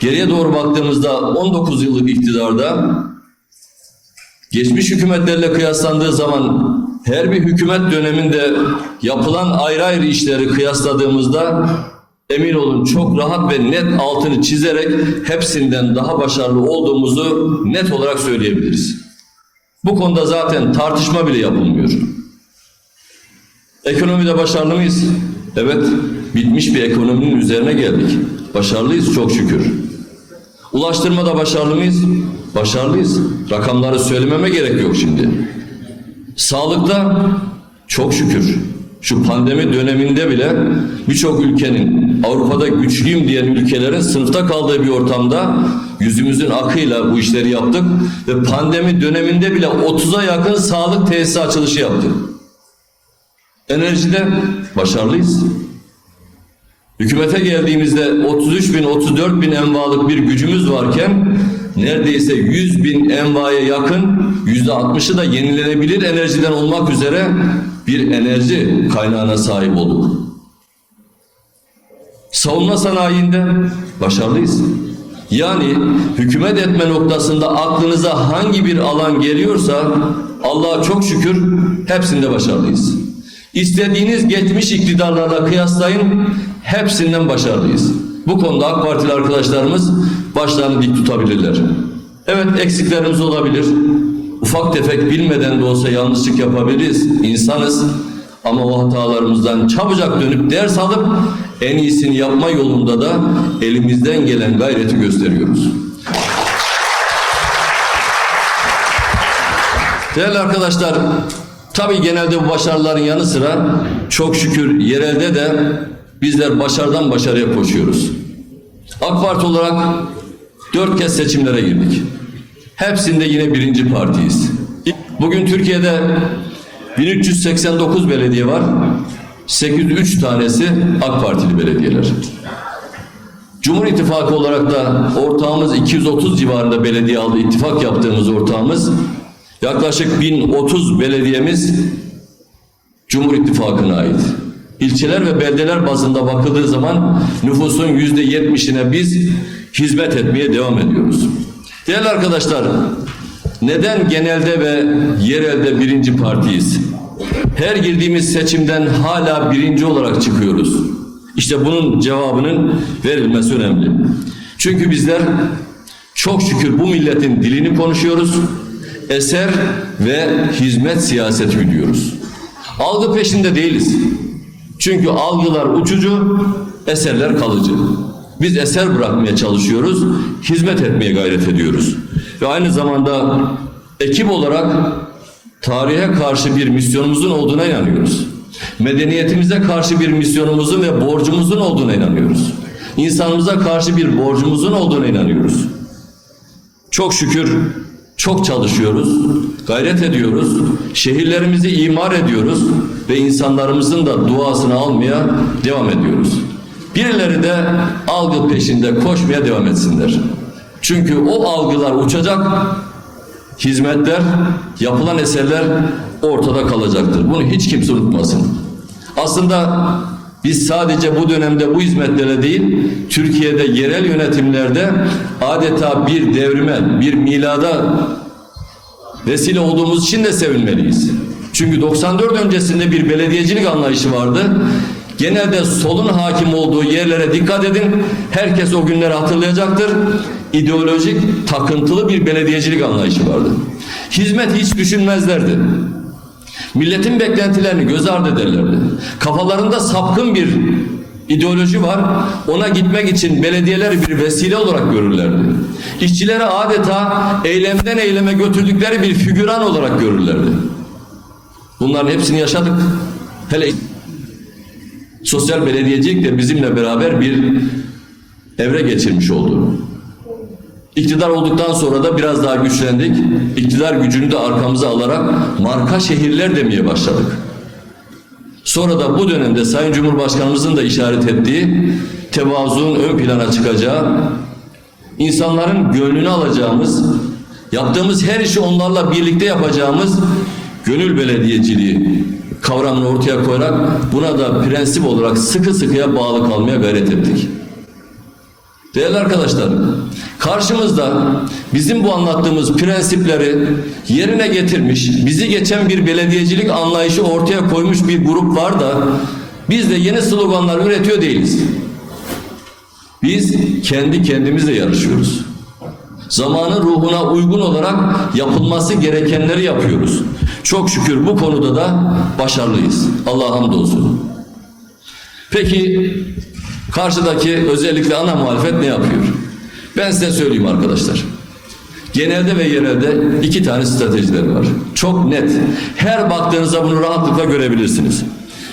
geriye doğru baktığımızda 19 yıllık iktidarda geçmiş hükümetlerle kıyaslandığı zaman her bir hükümet döneminde yapılan ayrı ayrı işleri kıyasladığımızda emin olun çok rahat ve net altını çizerek hepsinden daha başarılı olduğumuzu net olarak söyleyebiliriz. Bu konuda zaten tartışma bile yapılmıyor. Ekonomide başarılı mıyız? Evet, bitmiş bir ekonominin üzerine geldik. Başarılıyız çok şükür. Ulaştırmada başarılı mıyız? Başarılıyız. Rakamları söylememe gerek yok şimdi. Sağlıkta çok şükür. Şu pandemi döneminde bile birçok ülkenin Avrupa'da güçlüyüm diyen ülkelerin sınıfta kaldığı bir ortamda yüzümüzün akıyla bu işleri yaptık ve pandemi döneminde bile 30'a yakın sağlık tesisi açılışı yaptık. Enerjide başarılıyız. Hükümete geldiğimizde 33 bin, 34 bin envalık bir gücümüz varken neredeyse 100 bin envaya yakın yüzde 60'ı da yenilenebilir enerjiden olmak üzere bir enerji kaynağına sahip olduk. Savunma sanayinde başarılıyız. Yani hükümet etme noktasında aklınıza hangi bir alan geliyorsa Allah'a çok şükür hepsinde başarılıyız. İstediğiniz geçmiş iktidarlarla kıyaslayın hepsinden başarılıyız. Bu konuda AK Partili arkadaşlarımız başlarını dik tutabilirler. Evet eksiklerimiz olabilir. Ufak tefek bilmeden de olsa yanlışlık yapabiliriz. İnsanız. Ama o hatalarımızdan çabucak dönüp ders alıp en iyisini yapma yolunda da elimizden gelen gayreti gösteriyoruz. Değerli arkadaşlar, tabii genelde bu başarıların yanı sıra çok şükür yerelde de bizler başarıdan başarıya koşuyoruz. AK Parti olarak dört kez seçimlere girdik. Hepsinde yine birinci partiyiz. Bugün Türkiye'de 1389 belediye var. 803 tanesi AK Partili belediyeler. Cumhur İttifakı olarak da ortağımız 230 civarında belediye aldı. ittifak yaptığımız ortağımız yaklaşık 1030 belediyemiz Cumhur İttifakı'na ait. İlçeler ve beldeler bazında bakıldığı zaman nüfusun yüzde yetmişine biz hizmet etmeye devam ediyoruz. Değerli arkadaşlar, neden genelde ve yerelde birinci partiyiz? Her girdiğimiz seçimden hala birinci olarak çıkıyoruz. İşte bunun cevabının verilmesi önemli. Çünkü bizler çok şükür bu milletin dilini konuşuyoruz. Eser ve hizmet siyaseti gidiyoruz. Algı peşinde değiliz. Çünkü algılar uçucu, eserler kalıcı. Biz eser bırakmaya çalışıyoruz, hizmet etmeye gayret ediyoruz. Ve aynı zamanda ekip olarak tarihe karşı bir misyonumuzun olduğuna inanıyoruz. Medeniyetimize karşı bir misyonumuzun ve borcumuzun olduğuna inanıyoruz. İnsanımıza karşı bir borcumuzun olduğuna inanıyoruz. Çok şükür çok çalışıyoruz, gayret ediyoruz, şehirlerimizi imar ediyoruz ve insanlarımızın da duasını almaya devam ediyoruz. Birileri de algı peşinde koşmaya devam etsinler. Çünkü o algılar uçacak, hizmetler, yapılan eserler ortada kalacaktır. Bunu hiç kimse unutmasın. Aslında biz sadece bu dönemde bu hizmetlere değil, Türkiye'de yerel yönetimlerde adeta bir devrime, bir milada vesile olduğumuz için de sevinmeliyiz. Çünkü 94 öncesinde bir belediyecilik anlayışı vardı. Genelde solun hakim olduğu yerlere dikkat edin. Herkes o günleri hatırlayacaktır. İdeolojik, takıntılı bir belediyecilik anlayışı vardı. Hizmet hiç düşünmezlerdi. Milletin beklentilerini göz ardı ederlerdi. Kafalarında sapkın bir ideoloji var. Ona gitmek için belediyeleri bir vesile olarak görürlerdi. İşçileri adeta eylemden eyleme götürdükleri bir figüran olarak görürlerdi. Bunların hepsini yaşadık. Hele sosyal belediyecilik de bizimle beraber bir evre geçirmiş oldu. İktidar olduktan sonra da biraz daha güçlendik. İktidar gücünü de arkamıza alarak marka şehirler demeye başladık. Sonra da bu dönemde Sayın Cumhurbaşkanımızın da işaret ettiği tevazuun ön plana çıkacağı, insanların gönlünü alacağımız, yaptığımız her işi onlarla birlikte yapacağımız gönül belediyeciliği kavramını ortaya koyarak buna da prensip olarak sıkı sıkıya bağlı kalmaya gayret ettik. Değerli arkadaşlar, karşımızda bizim bu anlattığımız prensipleri yerine getirmiş, bizi geçen bir belediyecilik anlayışı ortaya koymuş bir grup var da biz de yeni sloganlar üretiyor değiliz. Biz kendi kendimizle yarışıyoruz. Zamanın ruhuna uygun olarak yapılması gerekenleri yapıyoruz. Çok şükür bu konuda da başarılıyız. Allah'a hamdolsun. Peki karşıdaki özellikle ana muhalefet ne yapıyor? Ben size söyleyeyim arkadaşlar. Genelde ve yerelde iki tane stratejileri var. Çok net. Her baktığınızda bunu rahatlıkla görebilirsiniz.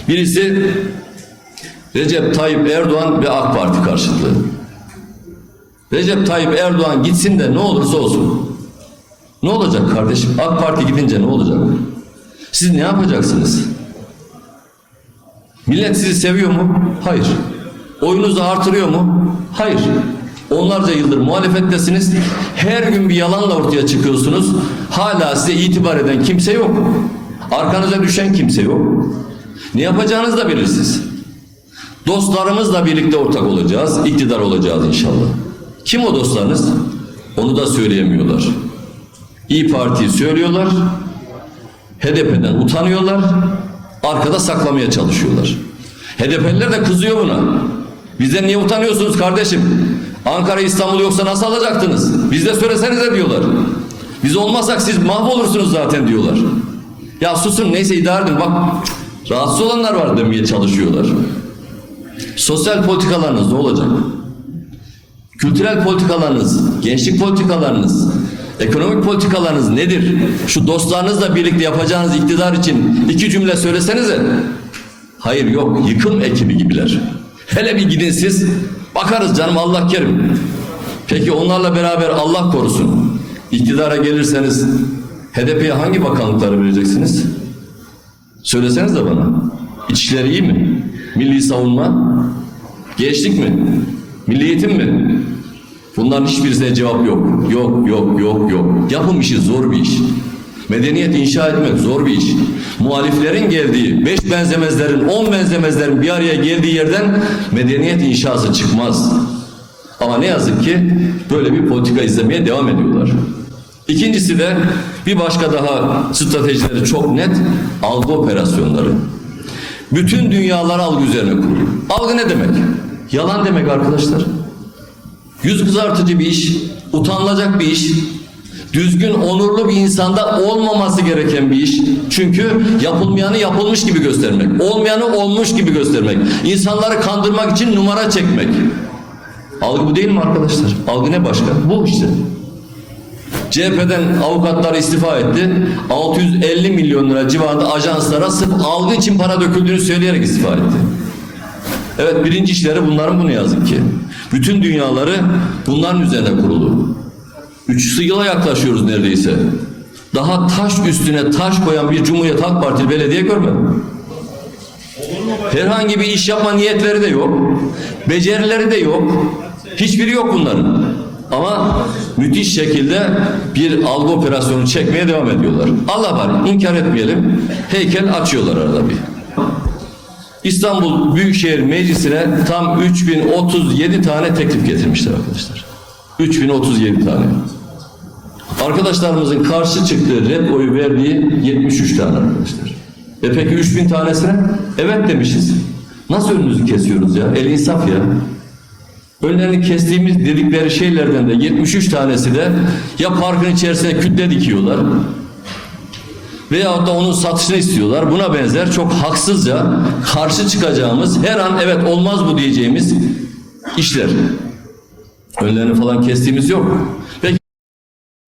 Birisi Recep Tayyip Erdoğan ve AK Parti karşıtlığı. Recep Tayyip Erdoğan gitsin de ne olursa olsun. Ne olacak kardeşim? AK Parti gidince ne olacak? Siz ne yapacaksınız? Millet sizi seviyor mu? Hayır. Oyunuzu artırıyor mu? Hayır. Onlarca yıldır muhalefettesiniz. Her gün bir yalanla ortaya çıkıyorsunuz. Hala size itibar eden kimse yok. Arkanıza düşen kimse yok. Ne yapacağınızı da bilirsiniz. Dostlarımızla birlikte ortak olacağız, iktidar olacağız inşallah. Kim o dostlarınız? Onu da söyleyemiyorlar. İyi Parti'yi söylüyorlar, HDP'den utanıyorlar, arkada saklamaya çalışıyorlar. HDP'liler de kızıyor buna. Bizden niye utanıyorsunuz kardeşim? Ankara İstanbul yoksa nasıl alacaktınız? Biz de söylesenize diyorlar. Biz olmazsak siz mahvolursunuz zaten diyorlar. Ya susun neyse idare edin bak rahatsız olanlar var demeye çalışıyorlar. Sosyal politikalarınız ne olacak? Kültürel politikalarınız, gençlik politikalarınız, ekonomik politikalarınız nedir? Şu dostlarınızla birlikte yapacağınız iktidar için iki cümle söylesenize. Hayır yok, yıkım ekibi gibiler. Hele bir gidin siz, bakarız canım Allah kerim. Peki onlarla beraber Allah korusun. İktidara gelirseniz HDP'ye hangi bakanlıkları vereceksiniz? Söyleseniz de bana. İçişleri iyi mi? Milli savunma? Gençlik mi? Milli mi? Bunların hiçbirisine cevap yok. Yok, yok, yok, yok. Yapım işi zor bir iş. Medeniyet inşa etmek zor bir iş. Muhaliflerin geldiği, beş benzemezlerin, on benzemezlerin bir araya geldiği yerden medeniyet inşası çıkmaz. Ama ne yazık ki böyle bir politika izlemeye devam ediyorlar. İkincisi de bir başka daha stratejileri çok net algı operasyonları. Bütün dünyalar algı üzerine kurulu. Algı ne demek? Yalan demek arkadaşlar. Yüz kızartıcı bir iş, utanılacak bir iş, düzgün, onurlu bir insanda olmaması gereken bir iş. Çünkü yapılmayanı yapılmış gibi göstermek, olmayanı olmuş gibi göstermek, insanları kandırmak için numara çekmek. Algı bu değil mi arkadaşlar? Algı ne başka? Bu işte. CHP'den avukatlar istifa etti. 650 milyon lira civarında ajanslara sırf algı için para döküldüğünü söyleyerek istifa etti. Evet birinci işleri bunların bu ne yazık ki. Bütün dünyaları bunların üzerine kurulu. Üç yıla yaklaşıyoruz neredeyse. Daha taş üstüne taş koyan bir Cumhuriyet Halk Partili belediye görmedim. Herhangi bir iş yapma niyetleri de yok. Becerileri de yok. Hiçbiri yok bunların. Ama müthiş şekilde bir algı operasyonu çekmeye devam ediyorlar. Allah var inkar etmeyelim. Heykel açıyorlar arada bir. İstanbul Büyükşehir Meclisi'ne tam 3037 tane teklif getirmişler arkadaşlar. 3037 tane. Arkadaşlarımızın karşı çıktığı red oyu verdiği 73 tane arkadaşlar. E peki 3000 tanesine? Evet demişiz. Nasıl önünüzü kesiyoruz ya? El insaf ya. Önlerini kestiğimiz dedikleri şeylerden de 73 tanesi de ya parkın içerisine kütle dikiyorlar veyahut da onun satışını istiyorlar. Buna benzer çok haksızca karşı çıkacağımız her an evet olmaz bu diyeceğimiz işler. Önlerini falan kestiğimiz yok.